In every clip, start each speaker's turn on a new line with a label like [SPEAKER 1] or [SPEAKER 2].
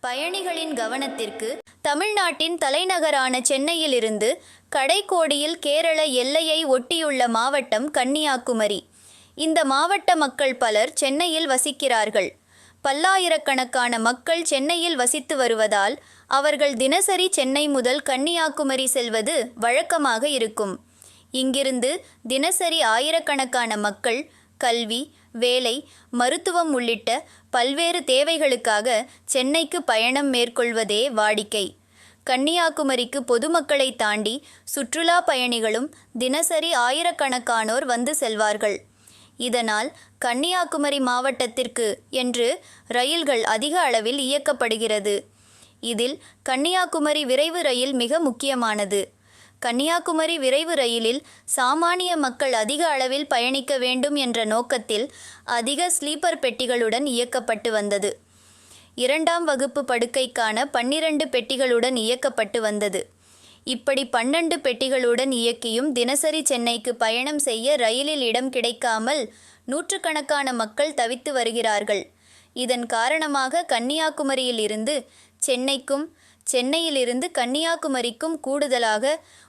[SPEAKER 1] பயணிகளின் கவனத்திற்கு தமிழ்நாட்டின் தலைநகரான சென்னையிலிருந்து கடைக்கோடியில் கேரள எல்லையை ஒட்டியுள்ள மாவட்டம் கன்னியாகுமரி. இந்த மாவட்ட மக்கள் பலர் சென்னையில் வசிக்கிறார்கள். பல்லாயிரக்கணக்கான மக்கள் சென்னையில் வசித்து வருவதால் அவர்கள் தினசரி சென்னை முதல் கன்னியாகுமரி செல்வது வழக்கமாக இருக்கும். இங்கிருந்து தினசரி ஆயிரக்கணக்கான மக்கள் கல்வி வேலை மருத்துவம் உள்ளிட்ட பல்வேறு தேவைகளுக்காக சென்னைக்கு பயணம் மேற்கொள்வதே வாடிக்கை. கன்னியாகுமரிக்கு பொதுமக்களை தாண்டி சுற்றுலா பயணிகளும் தினசரி ஆயிரக்கணக்கானோர் வந்து செல்வார்கள். இதனால் கன்னியாகுமரி மாவட்டத்திற்கு என்று ரயில்கள் அதிக அளவில் இயக்கப்படுகிறது. இதில் கன்னியாகுமரி விரைவு ரயில் மிக முக்கியமானது. கன்னியாகுமரி விரைவு ரயிலில் சாமானிய மக்கள் அதிக அளவில் பயணிக்க வேண்டும் என்ற நோக்கத்தில் அதிக ஸ்லீப்பர் பெட்டிகளுடன் இயக்கப்பட்டு வந்தது. இரண்டாம் வகுப்பு படுக்கைக்கான பன்னிரண்டு பெட்டிகளுடன் இயக்கப்பட்டு வந்தது. இப்படி பன்னெண்டு பெட்டிகளுடன் இயக்கியும் தினசரி சென்னைக்கு பயணம் செய்ய ரயிலில் இடம் கிடைக்காமல் நூற்றுக்கணக்கான மக்கள் தவித்து வருகிறார்கள். இதன் காரணமாக கன்னியாகுமரியில் இருந்து சென்னைக்கும் சென்னையிலிருந்து கன்னியாகுமரிக்கும் கூடுதலாக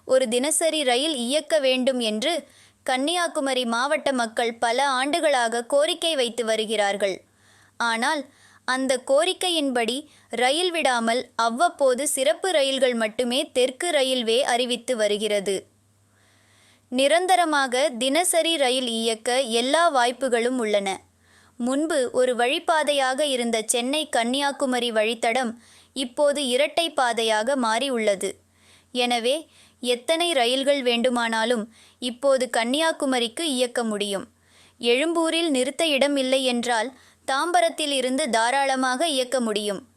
[SPEAKER 1] ஒரு தினசரி ரயில் இயக்க வேண்டும் என்று கன்னியாகுமரி மாவட்ட மக்கள் பல ஆண்டுகளாக கோரிக்கை வைத்து வருகிறார்கள். ஆனால் அந்த கோரிக்கையின்படி ரயில் விடாமல் அவ்வப்போது சிறப்பு ரயில்கள் மட்டுமே தெற்கு ரயில்வே அறிவித்து வருகிறது. நிரந்தரமாக தினசரி ரயில் இயக்க எல்லா வாய்ப்புகளும் உள்ளன. முன்பு ஒரு வழிப்பாதையாக இருந்த சென்னை கன்னியாகுமரி வழித்தடம் இப்போது இரட்டை பாதையாக மாறியுள்ளது. எனவே எத்தனை ரயில்கள் வேண்டுமானாலும் இப்போது கன்னியாகுமரிக்கு இயக்க முடியும். எழும்பூரில் நிறுத்த இடம் இல்லை என்றால் தாம்பரத்தில் இருந்து தாராளமாக இயக்க முடியும்.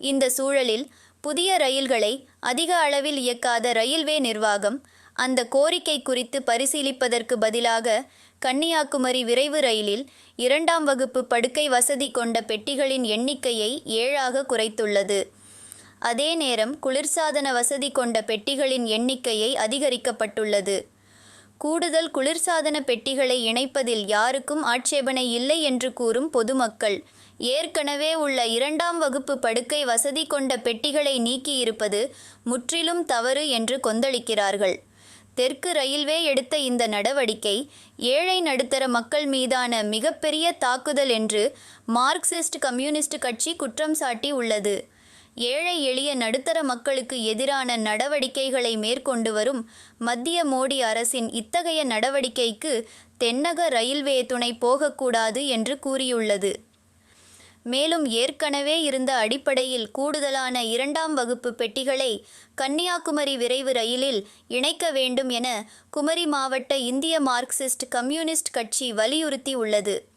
[SPEAKER 1] இந்த சூழலில் புதிய ரயில்களை அதிக அளவில் இயக்காத ரயில்வே நிர்வாகம் அந்த கோரிக்கை குறித்து பரிசீலிப்பதற்கு பதிலாக கன்னியாகுமரி விரைவு ரயிலில் இரண்டாம் வகுப்பு படுக்கை வசதி கொண்ட பெட்டிகளின் எண்ணிக்கையை ஏழாக குறைத்துள்ளது. அதே நேரம் குளிர்சாதன வசதி கொண்ட பெட்டிகளின் எண்ணிக்கையை அதிகரிக்கப்பட்டுள்ளது. கூடுதல் குளிர்சாதன பெட்டிகளை இணைப்பதில் யாருக்கும் ஆட்சேபனை இல்லை என்று கூறும் பொதுமக்கள் ஏற்கனவே உள்ள இரண்டாம் வகுப்பு படுக்கை வசதி கொண்ட பெட்டிகளை நீக்கியிருப்பது முற்றிலும் தவறு என்று கொந்தளிக்கிறார்கள். தெற்கு ரயில்வே எடுத்த இந்த நடவடிக்கை ஏழை நடுத்தர மக்கள் மீதான மிகப்பெரிய தாக்குதல் என்று மார்க்சிஸ்ட் கம்யூனிஸ்ட் கட்சி குற்றம் சாட்டி உள்ளது ஏழை எளிய நடுத்தர மக்களுக்கு எதிரான நடவடிக்கைகளை மேற்கொண்டு வரும் மத்திய மோடி அரசின் இத்தகைய நடவடிக்கைக்கு தென்னக ரயில்வே துணை போகக்கூடாது என்று கூறியுள்ளது. மேலும் ஏற்கனவே இருந்த அடிப்படையில் கூடுதலான இரண்டாம் வகுப்பு பெட்டிகளை கன்னியாகுமரி விரைவு ரயிலில் இணைக்க வேண்டும் என குமரி மாவட்ட இந்திய மார்க்சிஸ்ட் கம்யூனிஸ்ட் கட்சி வலியுறுத்தி உள்ளது